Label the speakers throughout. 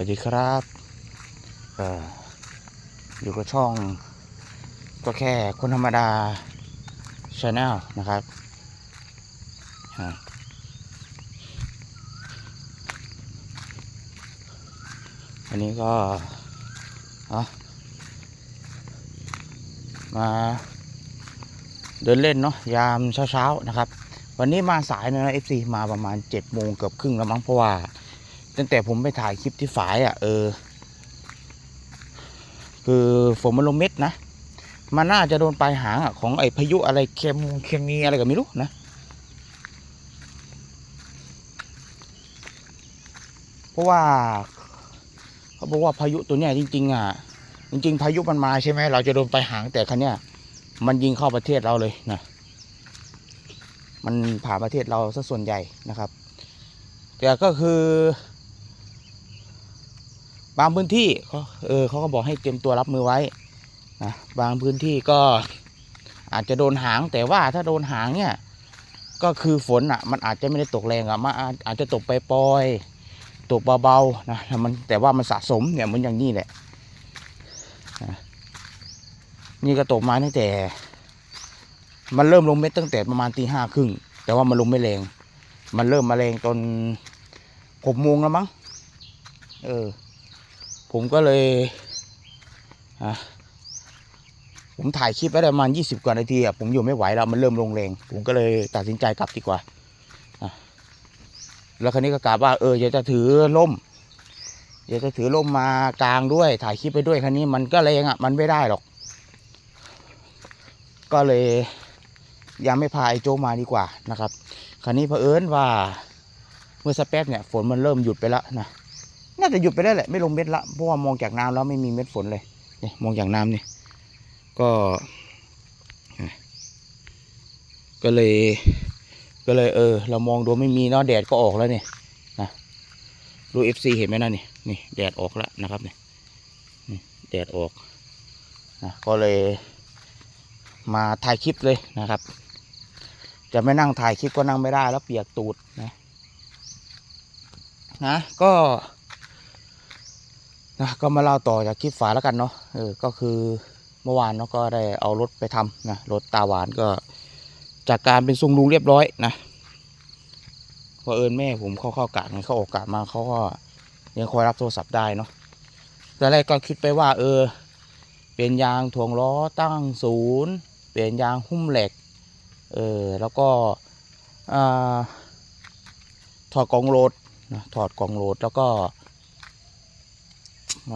Speaker 1: วัสดีครับออยู่กับช่อง ก็แค่คนธรรมดาชาแนลนะครับ อันนี้ก็มาเดินเล่นเนาะยามเช้าๆนะครับ วันนี้มาสายนะเอฟซีมาประมาณ7จ็ดโมงเกือบครึ่งแล้วมั้งเพราะว่า ตั้งแต่ผมไปถ่ายคลิปที่ฝายอะ เออ คือฝนมันลงเม็ดนะ มันน่าจะโดนปลายหางอะของไอ้พายุอะไรเคมเคมีอะไรก็ไม่รู้นะ เพราะว่าเขาบอกว่าพายุตัวเนี้ยจริง ๆ อะ จริง ๆ พายุมันมาใช่ไหมเราจะโดนปลายหางแต่คันเนี้ยมันยิงเข้าประเทศเราเลยนะมันผ่านประเทศเราซะส่วนใหญ่นะครับ แต่ก็คือ บางพื้นที่เขาเออเขาก็บอกให้เตรียมตัวรับมือไว้นะบางพื้นที่ก็อาจจะโดนหางแต่ว่าถ้าโดนหางเนี่ยก็คือฝนอะมันอาจจะไม่ได้ตกแรงอะมันอาจจะตกไปปลอยตกเบาๆนะมันแต่ว่ามันสะสมเนี่ยเหมันอย่างนี้แหละนะนี่ก็ตกมาตั้งแต่ มันเริ่มลงเม็ดตั้งแต่ประมาณตีห้าครึ่งแต่ว่ามันลงไม่แรง มันเริ่มมาแรงตอนหกโมงแล้วมั้งเออ ผมก็เลยผมถ่ายคลิปไว้ประมาณยี่สิบกว่านาทีอะผมอยู่ไม่ไหวแล้วมันเริ่มลงแรงผมก็เลยตัดสินใจกลับดีกว่าแล้วคราวนี้ก็กะว่าเอออยากจะถือล่มอยากจะถือล่มมากลางด้วย ถ่ายคลิปไปด้วยคราวนี้มันก็แรงอะมันไม่ได้หรอก ก็เลยยังไม่พาไอโจมาดีกว่านะครับ คราวนี้เผอิญว่าเมื่อสักแป๊บเนี่ยฝนมันเริ่มหยุดไปแล้วนะ น่าจะหยุดไปได้แหละไม่ลงเม็ดละเพราะว่ามองจากน้ำแล้วไม่มีเม็ดฝนเลยนี่มองจากน้ำนี่ก็ ก็เลย ก็เลยเออ เรามองดูไม่มีเนาะแดดก็ออกแล้วเนี่ยนะดูเอฟซีเห็นไหมนะนี่นี่แดดออกแล้วนะครับเนี่ยนี่แดดออกนะก็เลยมาถ่ายคลิปเลยนะครับ จะไม่นั่งถ่ายคลิปก็นั่งไม่ได้แล้วเปียกตูดนะนะก็ นะก็มาเล่าต่อจากคลิปฝาแล้วกันเนาะเออก็คือเมื่อวานเนาะก็ได้เอารถไปทำนะรถตาหวานก็จากการเป็นทรงลุงเรียบร้อยนะพอเอิญแม่ผมเข้าเข้ากะไงเข้าโอกาสมาเขาก็ยังคอยรับโทรศัพท์ได้เนาะตอนแรกก็คิดไปว่า เออ เป็นยางถ่วงล้อตั้งศูนย์เปลี่ยนยางหุ้มเหล็กเออแล้วก็อ่าถอดกล่องโหลดนะถอดกล่องโหลดแล้วก็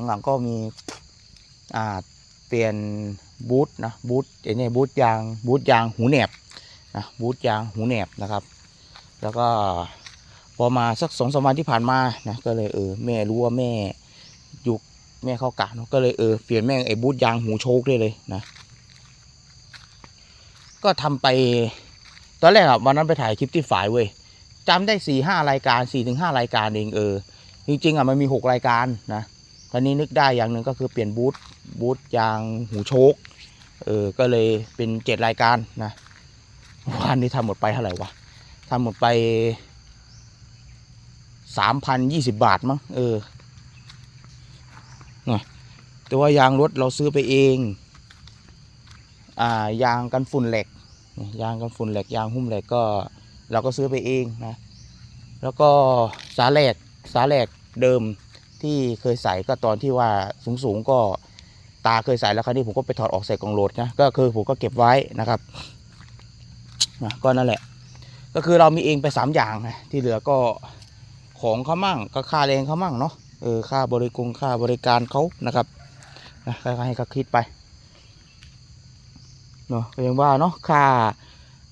Speaker 1: หลังๆก็มีอ่าเปลี่ยนบูทนะบูทไอ้นี่บูทยางบูทยางหูแหนบนะบูทยางหูแหนบนะครับ แล้วก็พอมาสักสองสามวันที่ผ่านมานะก็เลยเออแม่รู้ว่าแม่ยุกแม่เข้ากะเนอะก็เลยเออเปลี่ยนแม่งไอ้บูทยางหูโชคได้เลยนะ ก็ทำไปตอนแรกอะวันนั้นไปถ่ายคลิปที่ฝ่ายเว้ยจำได้สี่ห้ารายการสี่ถึงห้ารายการเองเออจริงๆอะมันมีหกรายการนะ ตอนนี้นึกได้อย่างหนึ่งก็คือเปลี่ยนบูทบูทยางหูโชคเออก็เลยเป็นเจ็ดรายการนะวันนี้ทำหมดไปเท่าไหร่วะทำหมดไปสามพันยี่สิบบาทมั้งเออนะแต่ว่ายางรถเราซื้อไปเอง อ่ายางกันฝุ่นเหล็ก ยางกันฝุ่นเหล็ก ยางหุ้มเหล็กก็ เราก็ซื้อไปเองนะ แล้วก็สาแหลกสาแหลกเดิม ที่เคยใส่ก็ตอนที่ว่าสูงสูงๆก็ตาเคยใส่แล้วคราวนี้ผมก็ไปถอดออกใส่กล่องโหลดนะก็คือผมก็เก็บไว้นะครับนะก็นั่นแหละ ก็คือเรามีเองไปสามอย่างนะที่เหลือก็ของเขามั่งก็ค่าแรงเขามั่งเนาะเออค่าบริกรค่าบริการเขานะครับนะให้เขาคิดไปเนาะก็ยังว่าเนาะค่า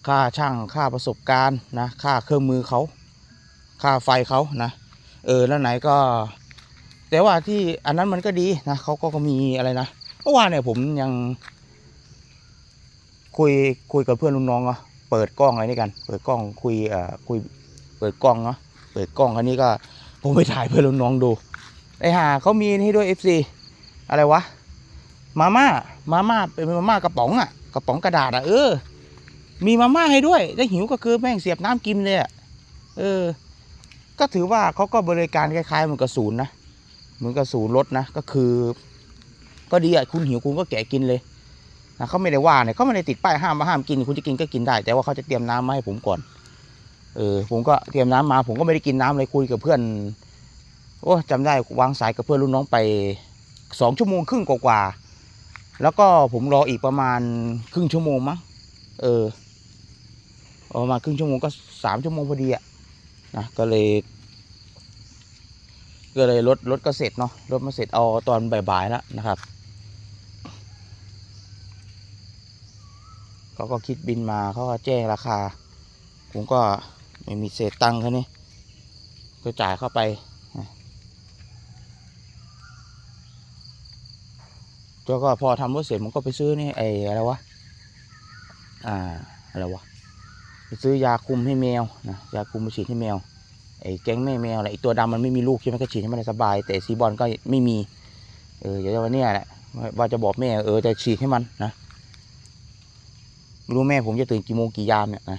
Speaker 1: ค่าช่างค่าประสบการณ์นะค่าเครื่องมือเขาค่าไฟเขานะเออแล้วไหนก็ แต่ว่าที่อันนั้นมันก็ดีนะเขาก็มีอะไรนะเมื่อวานเนี่ยผมยังคุยคุยกับเพื่อนรุ่นน้องเนาะเปิดกล้องอะไรนี่กัน เปิดกล้องคุยเอ่อคุยเปิดกล้องเนาะเปิดกล้องอันนี้ก็ ผมไปถ่ายเพื่อนรุ่นน้องดูไอห่าเขามีให้ด้วย FC อะไรวะมาม่ามาม่าเป็นมาม่ากระป๋องอะกระป๋องกระดาษอะเออ มีมาม่าให้ด้วยถ้าหิวก็คือแม่งเสียบน้ำกินเลยอะเออ ก็ถือว่าเขาก็บริการคล้ายๆเหมือนกับศูนย์นะ เหมือนกับศูนย์รถนะก็คือ ก็ดีอะคุณหิวคุณก็แกะกินเลยนะเขาไม่ได้ว่าเนี่ยเขาไม่ได้ติดป้ายห้ามมาห้ามกิน คุณจะกินก็กินได้ แต่ว่าเขาจะเตรียมน้ำมาให้ผมก่อน เออ ผมก็เตรียมน้ำมา ผมก็ไม่ได้กินน้ำเลยคุยกับเพื่อนโอ้จำได้วางสายกับเพื่อนรุ่นน้องไปสองชั่วโมงครึ่งกว่าๆแล้วก็ผมรออีกประมาณครึ่งชั่วโมงมั้งเออประมาณครึ่งชั่วโมงก็สามชั่วโมงพอดีอะนะก็เลย ก็เลยรถรถก็เสร็จเนาะรถมาเสร็จเอาตอนบ่ายๆแล้วนะครับเขาก็คิดบินมาเขาก็แจ้งราคา ผมก็ไม่มีเศษตังค์แค่นี้ก็จ่ายเข้าไปแล้วก็พอทำรถเสร็จผมก็ไปซื้อนี่ไอ้อะไรวะอ่าอะไรวะไปซื้อยาคุมให้แมวนะยาคุมมาฉีดให้แมว ไอ้แก๊งแม่แมวอะไรไอ้ตัวดำมันไม่มีลูกใช่ไหมก็ฉีดให้มันสบาย แต่ซีบอลก็ไม่มี เออเดี๋ยววันนี้แหละว่าจะบอกแม่เออจะฉีดให้มันนะรู้แม่ผมจะตื่นกี่โมงกี่ยามเนี่ยนะ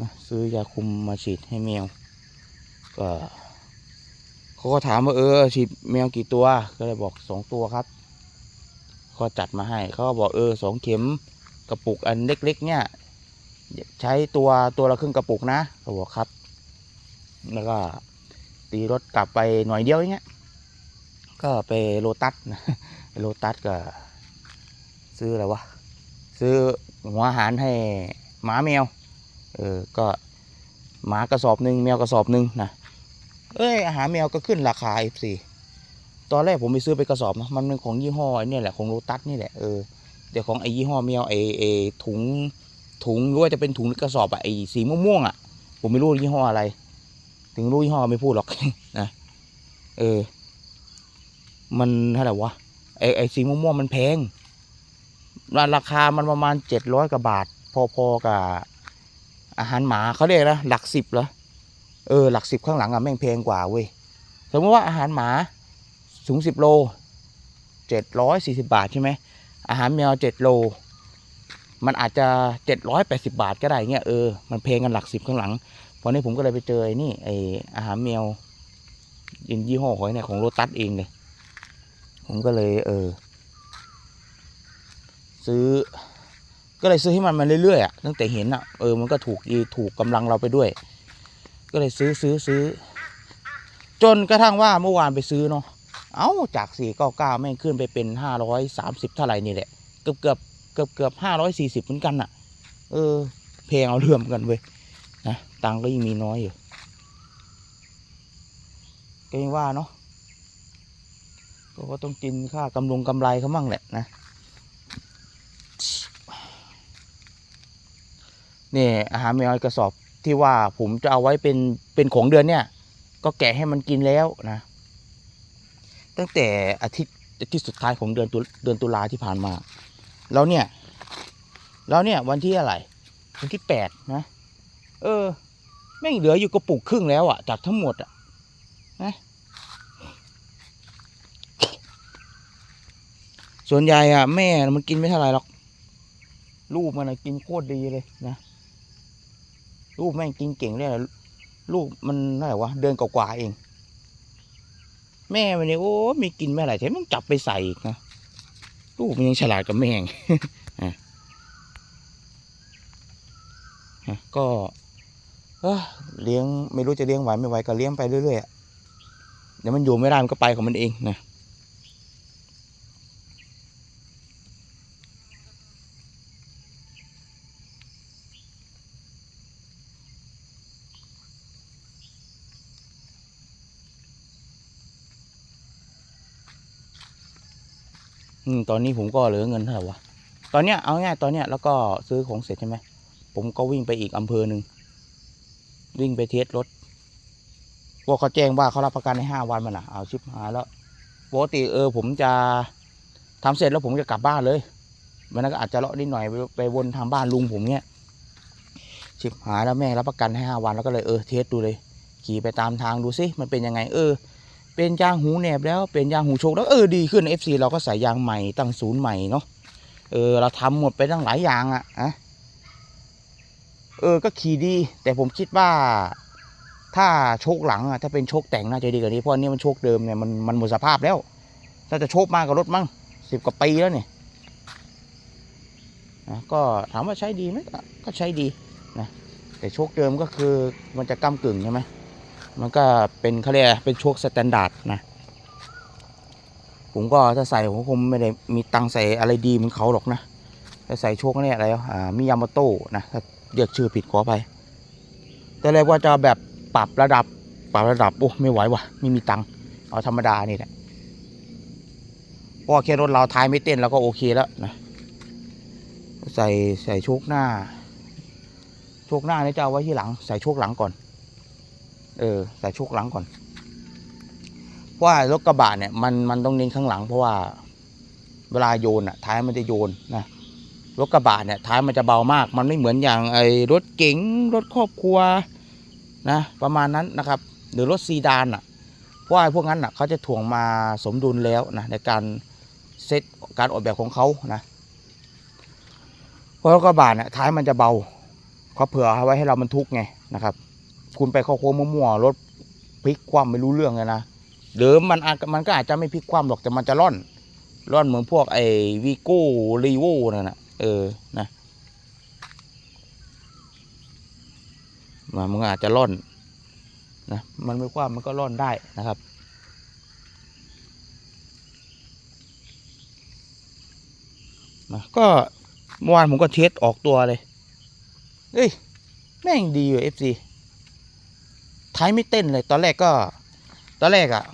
Speaker 1: นะซื้อยาคุมมาฉีดให้แมวก็เขาก็ถามว่าเออฉีดแมวกี่ตัว ก็เลยบอกสองตัวครับ ก็จัดมาให้ เขาก็บอกเออสองเข็ม กระปุกอันเล็กๆเนี่ยใช้ตัวตัวละครึ่งกระปุกนะเขาบอกครับ แล้วก็ตีรถกลับไปหน่อยเดียวอย่างเงี้ยก็ไปโลตัสนะโลตัสก็ ซื้ออะไรวะซื้อหัวอาหารให้หมาแมว เออ ก็หมากระสอบหนึ่งแมวกระสอบหนึ่งนะ เอ้ยอาหารแมวก็ขึ้นราคา F4 ตอนแรกผมไปซื้อไปกระสอบนะมันเป็นของยี่ห้อไอ้เนี่ยแหละของโลตัสนี่แหละเออ เดี๋ยวของไอ้ยี่ห้อแมวไอ้ไอ้ถุงถุงหรือว่าจะเป็นถุงกระสอบอะไอ้สีม่วงๆอะผมไม่รู้ยี่ห้ออะไร ถึงรู้ยี่ห้อไม่พูดหรอกนะเออ มันเท่าไหร่วะไอ้ไอ้สีม่วงๆมันแพงราราคามันประมาณเจ็ดร้อยกว่าบาท พอๆกับอาหารหมาเขาเรียกนะหลักสิบเหรอเออหลักสิบข้างหลังอะแม่งแพงกว่าเว้ยสมมติว่าอาหารหมาสูงสิบโลเจ็ดร้อยสี่สิบาทใช่ไหม อาหารแมวเจ็ดโล มันอาจจะเจ็ดร้อยแปดสิบาทก็ได้เงี้ยเออมันเพลงกันหลักสิบข้างหลังพอนี้ผมก็เลยไปเจอนี่ไออาหารแมวยินยี่ห้อของเนี่ยของโรตัสเองเลยผมก็เลยเออ ซื้อ ก็เลยซื้อให้มันมาเรื่อยๆอะตั้งแต่เห็นอะเออมันก็ถูกดีถูกกำลังเราไปด้วย ก็เลยซื้อซื้อซื้อ จนกระทั่งว่าเมื่อวานไปซื้อเนาะ เอ้าจากสี่ก้าเก้าแม่งขึ้นไปเป็นห้าร้อยสามสิบเท่าไหร่นี่แหละ เกือบเกือบเกือบเกือบห้าร้อยสี่สิบเหมือนกันน่ะ เออเพลงเอาเรื่องกันเว้ยนะตังก็ยังมีน้อยอยู่ก็ยังว่าเนาะก็ก็ต้องกินค่ากำลงกำไรเขามั่งแหละนะนี่อาหารแมวกระสอบที่ว่าผมจะเอาไว้เป็นเป็นของเดือนเนี่ย ก็แกะให้มันกินแล้วนะ ตั้งแต่อาทิตย์อาทิตย์สุดท้ายของเดือนตุเดือนตุลาที่ผ่านมา แล้วเนี่ย แล้วเนี่ยวันที่อะไร วันที่แปดนะ เออ แม่งเหลืออยู่กระปุกครึ่งแล้วอะจากทั้งหมดอะนะส่วนใหญ่อะแม่มันกินไม่เท่าไหร่หรอก ลูกมันอะกินโคตรดีเลยนะ ลูกแม่งกินเก่งเลยลูกมันเท่าไรวะเดือนกว่าๆเอง แม่มันเนี่ยโอ้มีกินแม่อะไรแถมต้องจับไปใส่อีกนะลูกมันยังฉลาดกับแม่งอะก็เลี้ยงไม่รู้จะเลี้ยงไหวไม่ไหวก็เลี้ยงไปเรื่อยๆเดี๋ยวมันอยู่ไม่ได้มันก็ไปของมันเองนะ ตอนนี้ผมก็เหลือเงินเท่าไหร่วะตอนเนี้ยเอาง่ายตอนเนี้ยแล้วก็ซื้อของเสร็จใช่ไหมผมก็วิ่งไปอีกอำเภอหนึ่งวิ่งไปเทสรถพวกเขาแจ้งว่าเขารับประกันให้ห้าวันมันอะเอาชิบหายแล้วปกติเออ ผมจะทำเสร็จแล้วผมจะกลับบ้านเลยมันก็อาจจะเลาะนิดหน่อยไปไปวนทางบ้านลุงผมเนี้ยชิบหายแล้วแม่รับประกันให้ห้าวันแล้วก็เลยเออเทสดูเลย ขี่ไปตามทางดูสิมันเป็นยังไง เออ เป็นยางหูแหนบแล้วเป็นยางหูโชกแล้วเออดีขึ้น FC เราก็ใส่ยางใหม่ตั้งศูนย์ใหม่เนาะเออเราทำหมดไปตั้งหลายอย่างอะอะเออก็ขี่ดี แต่ผมคิดว่า ถ้าโชคหลังอะถ้าเป็นโชคแต่งน่าจะดีกว่านี้เพราะอันนี้มันโชคเดิมเนี่ยมันมันหมดสภาพแล้วถ้าจะโชคมากกับรถมั้งสิบกว่าปีแล้วเนี่ยนะก็ถามว่าใช้ดีไหมก็ก็ใช้ดีนะแต่โชคเดิมก็คือมันจะก้ากึ่งใช่ไหม มันก็เป็นเขาเรียกเป็นโชคสแตนดาร์ดนะ ผมก็ถ้าใส่ผมคงไม่ได้มีตังใส่อะไรดีเหมือนเขาหรอกนะถ้าใส่โชคเนี่ยอะไรอ่ามิยามาโต้นะถ้าเรียกชื่อผิดขอไปแต่แรกว่าจะแบบปรับระดับปรับระดับโอ้ไม่ไหววะไม่มีตังเอาธรรมดานี่แหละเพราะแค่รถเราท้ายไม่เต้นเราก็โอเคแล้วนะใส่ใส่โชคหน้า โชคหน้านี่จะเอาไว้ที่หลัง ใส่โชคหลังก่อน เออใส่ชคหลังก่อน เพราะว่ารถกระบะเนี่ยมันมันต้องเน้นข้างหลัง เพราะว่าเวลาโยนอะท้ายมันจะโยนนะรถกระบะเนี่ยท้ายมันจะเบามาก มันไม่เหมือนอย่างไอ้รถเก๋งรถครอบครัวนะประมาณนั้นนะครับ หรือรถซีดานอะเพราะว่าไอ้พวกนั้นอะเขาจะถ่วงมาสมดุลแล้วนะในการเซตการออกแบบของเขานะเพราะรถกระบะเนี่ยท้ายมันจะเบาเขาเผื่อเอาไว้ให้เราบรรทุกไงนะครับ คุณไปเข้าโค้งมั่วๆรถพลิกคว่ำไม่รู้เรื่องเลยนะหรือมันมันก็อาจจะไม่พลิกคว่ำหรอกแต่มันจะร่อน ร่อนเหมือนพวกไอ้วีโก้รีโวนั่นนะเออนะมันอาจจะร่อนนะมันไม่คว่ำมันก็ร่อนได้นะครับนะก็เมื่อวานผมก็เทสออกตัวเลยเฮ้ย แม่งดีอยู่เอฟซี ท้ายไม่เต้นเลย ตอนแรกก็ ตอนแรกอะ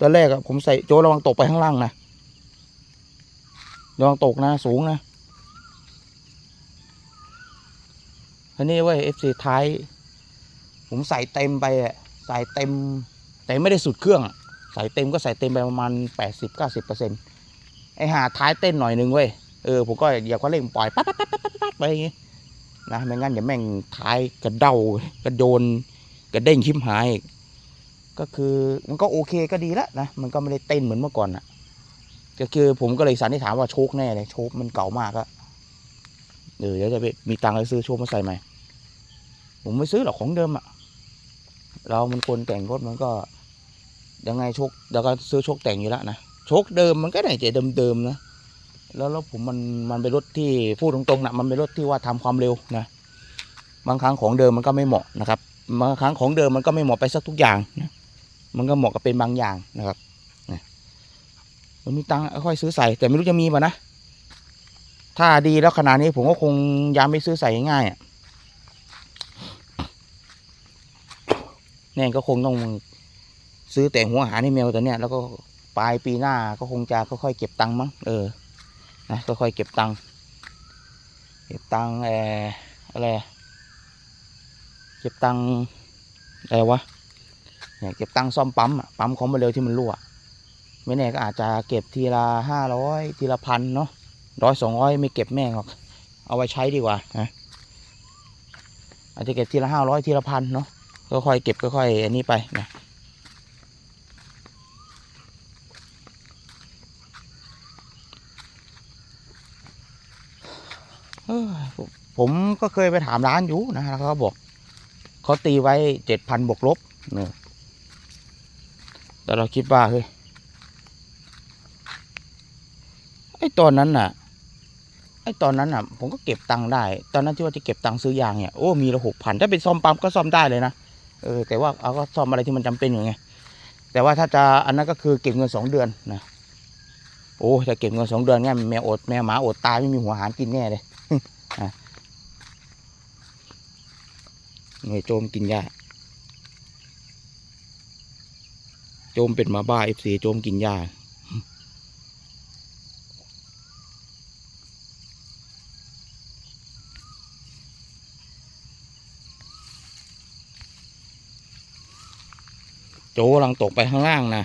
Speaker 1: ตอนแรกอะผมใส่โจระวังตกไปข้างล่างนะระวังตกนะสูงนะอันนี้เว้ยเอฟซีท้าย ผมใส่เต็มไปอะใส่เต็ม แต่ไม่ได้สุดเครื่อง ใส่เต็มก็ใส่เต็มไปประมาณแปดสิบเก้าสิบเปอร์เซ็นต์ไอหาท้ายเต้นหน่อยนึงเว้ยเออผมก็เหยียบก็เร่งปล่อยปั๊บปั๊บปั๊บปั๊บปั๊บไปอย่างงี้นะไม่งั้นเดี๋ยวแม่งท้ายกระเดากระโดน กระเด้งชิมหายอีกก็คือมันก็โอเคก็ดีแล้วนะมันก็ไม่ได้เต้นเหมือนเมื่อก่อนอะก็คือผมก็เลยสันนิษฐานว่าโชคแน่เลยโชคมันเก่ามากอะเดี๋ยวจะไปมีตังค์ไปซื้อโชคมาใส่ใหม่ ผมไม่ซื้อหรอกของเดิมอะเรามันคนแต่งรถมันก็ยังไงโชคเดี๋ยวก็ซื้อโชคแต่งอยู่แล้วนะโชคเดิมมันก็ได้แต่เดิมๆนะแล้วรถผมมันมันเป็นรถที่พูดตรงๆนะมันเป็นรถที่ว่าทำความเร็วนะบางครั้งของเดิมมันก็ไม่เหมาะนะครับ บางครั้งของเดิมมันก็ไม่เหมาะไปสักทุกอย่างนะมันก็เหมาะกับเป็นบางอย่างนะครับนะมันมีตังค์ค่อยซื้อใส่ แต่ไม่รู้จะมีป่ะนะ ถ้าดีแล้วขนาดนี้ผมก็คงยังไม่ซื้อใส่ง่ายอะแน่ก็คงต้องซื้อแต่หัวหารให้แมวตัวเนี้ยแล้วก็ปลายปีหน้าก็คงจะค่อยๆเก็บตังค์มั้งเออนะค่อยๆเก็บตังค์เก็บตังค์อะไร ก็บตังอะไรวะเนี่ยเก็บตังซ่อมปั๊มอะปั๊มของมาเร็วที่มันรั่วไม่แน่ก็อาจจะเก็บทีละห้าร้อยทีละพันเนาะร้อยสองร้อยไม่เก็บแม่งหรอก เอาไว้ใช้ดีกว่านะอาจจะเก็บทีละห้าร้อยทีละพันเนาะก็ค่อยเก็บก็ค่อยอันนี้ไปนะผมก็เคยไปถามร้านอยู่นะแล้วเขาบอก เขาตีไว้เจ็ดพันบวกลบเนี่ยแต่เราคิดว่าเฮ้ยไอ้ตอนนั้นน่ะ ไอ้ตอนนั้นน่ะ ผมก็เก็บตังค์ได้ ตอนนั้นที่ว่าจะเก็บตังค์ซื้อยางเนี่ยโอ้มีละหกพันถ้าเป็นซ่อมปั๊มก็ซ่อมได้เลยนะเออแต่ว่าเอาก็ซ่อมอะไรที่มันจำเป็นอยู่ไงแต่ว่าถ้าจะอันนั้นก็คือเก็บเงินสองเดือนนะโอ้ถ้าเก็บเงินสองเดือนเนี่ยแมวอดแมวหมาอดตายไม่มีหัวหารกินแน่เลย หน่วยโจมกินหญ้าโจมเป็นมาบ้าเอฟซีโจมกินหญ้าโจกำลังตกไปข้างล่างนะ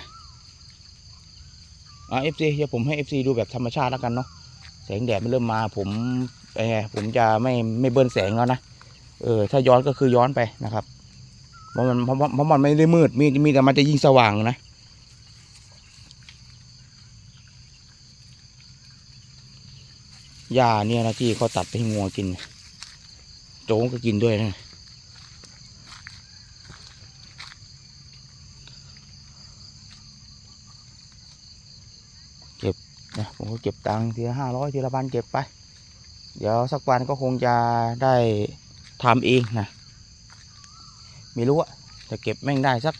Speaker 1: อะเอฟซีเดี๋ยวผมให้เอฟซีดูแบบธรรมชาติแล้วกันเนาะแสงแดดมันเริ่มมาผมเออผมจะไม่ไม่เบิร์นแสงแล้วนะ เออถ้าย้อนก็คือย้อนไปนะครับเพราะมันเพราะเพราะมันไม่ได้มืดมีมีแต่มันจะยิ่งสว่างนะหญ้าเนี่ยนะที่เขาตัดไปให้งวกินโจ๊กก็กินด้วยนะเก็บนะผมก็เก็บตังค์ทีละห้าร้อยทีละพันเก็บไป เดี๋ยวสักวันก็คงจะได้ ทำเองนะไม่รู้อะจะเก็บแม่งได้สัก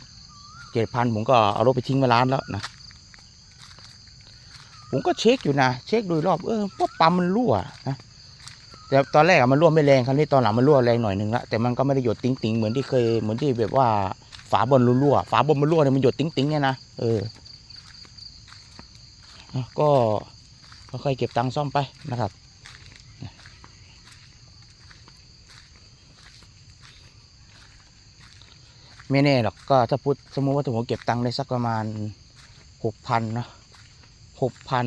Speaker 1: เจ็ดพันผมก็เอารถไปทิ้งไว้ร้านแล้วนะผมก็เช็คอยู่นะ เช็คโดยรอบเออว่าปั๊มมันรั่วนะแต่ตอนแรกมันรั่วไม่แรงครั้นี้ตอนหลังมันรั่วแรงหน่อยหนึ่งละแต่มันก็ไม่ได้หยดติ้งติงเหมือนที่เคยเหมือนที่แบบว่าฝาบนรั่วฝาบนมันรั่วเนี่ยมันหยดติ้งติงเนี่ยนะเออก็ค่อยเก็บตังค์ซ่อมไปนะครับ ไม่แน่หรอกก็ถ้าพูดสมมติว่าถ้าผมเก็บตังค์ได้สักประมาณหกพันนะหกพัน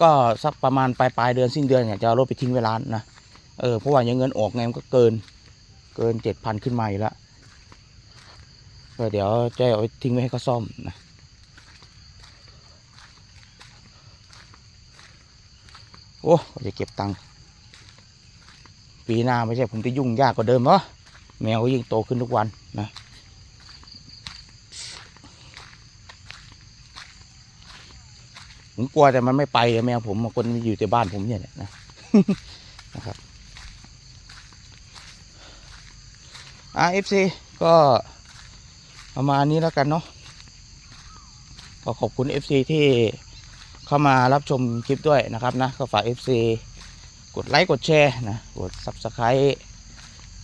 Speaker 1: ก็สักประมาณปลายปลายเดือนสิ้นเดือนเนี่ยจะเอารถไปทิ้งไว้ร้านนะเออเพราะว่ายังเงินออกไงมันก็เกิน เกินเจ็ดพันขึ้นมาอยู่แล้วก็เดี๋ยวจะเอาไปทิ้งไว้ให้เขาซ่อมนะโอ้จะเก็บตังค์ปีหน้าไม่ใช่ผมจะยุ่งยากกว่าเดิมเหรอแมวยิ่งโตขึ้นทุกวันนะ ผมกลัวแต่มันไม่ไปแมวผมคนมันอยู่แต่บ้านผมเนี่ยแหละนะนะครับอ่าเอฟซีก็ประมาณนี้แล้วกันเนาะก็ขอบคุณ FC ที่เข้ามารับชมคลิปด้วยนะครับนะก็ฝาก FC กดไลค์กดแชร์นะกด Subscribe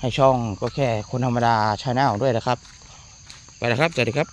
Speaker 1: ให้ช่องก็แค่คนธรรมดาชาแนลด้วยนะครับ ไปแล้วครับสวัสดีครับ